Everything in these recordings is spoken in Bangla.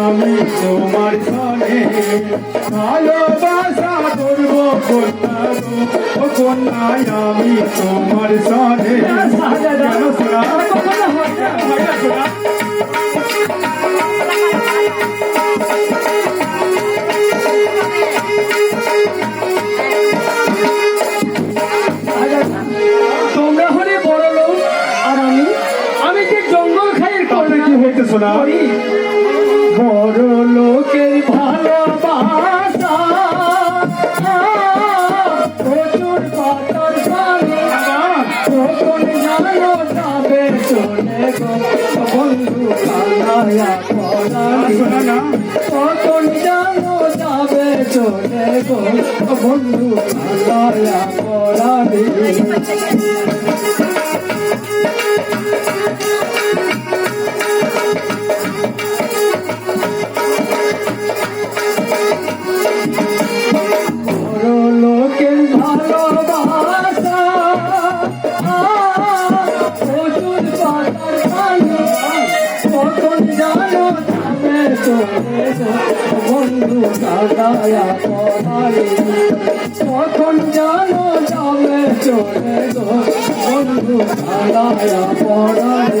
আমি তোমার সনে ভালোবাসা করব কন্যা কন্যায় আমি তোমার সনে করি বড় লোকের ভালোবাসা। প্রচুর বন্ধু কালায়া পড়ালি কখন জানো যাবে। চলে বন্ধু কালায়া পড়ালি কখন জানো যাবে চলে বন্ধু দাদায়া পড়ালি। কখন জানো যাবে চলে বন্ধু দাদায়া পড়ালি।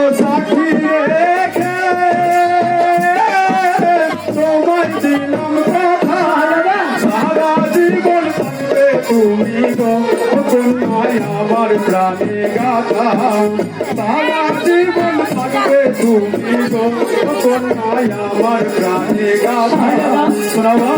আমার প্রাণে গাথা। সারা জীবন থাকবে তুমি গো কন্যায় আমার প্রাণে গাথা। শোনাবা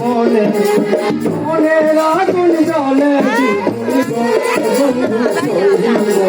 কেমনে মনের আগুন জীবন বন্ধু চলিব কেমনে?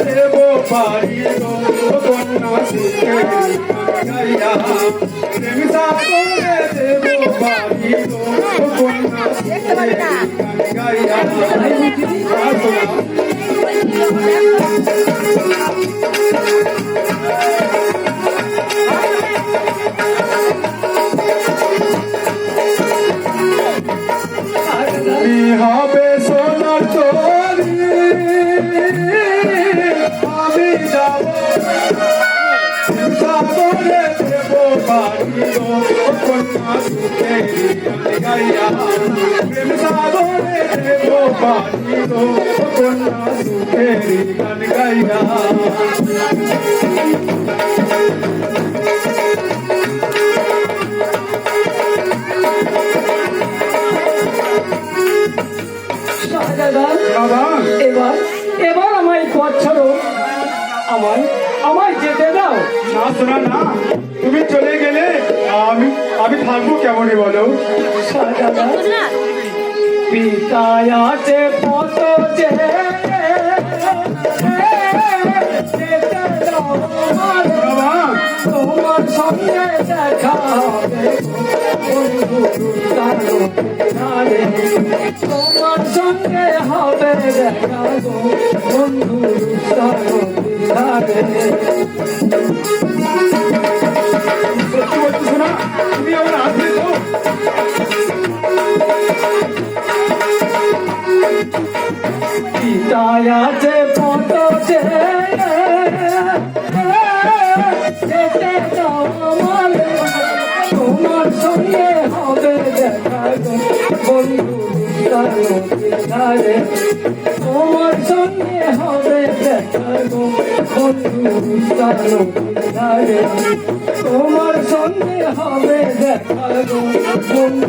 চলে বন্ধু কেমন শোনাবার তুমি হবে সোনা তরি আমি যাব সাগরে দেব পারি গো কন্যা সুখে গাইয়া প্রেম সাগরে দেব পারি গো কন্যা সুখে গাইয়া এবার এবার আমায় পথ ছাড়ো। আমায় আমায় যেতে দাও। না না। থাকব কেমনই বলো শাহজাদা পিতায় আছে পথ যে যেতে দাও আমায়। বাবা তোমার সঙ্গে বন্ধু তুমি পিতায় আছে যেতে তোমার সঙ্গে হবে দেখা বন্ধু তোমার সঙ্গে হবে দেখা বন্ধু তোমার সঙ্গে হবে দেখা বন্ধু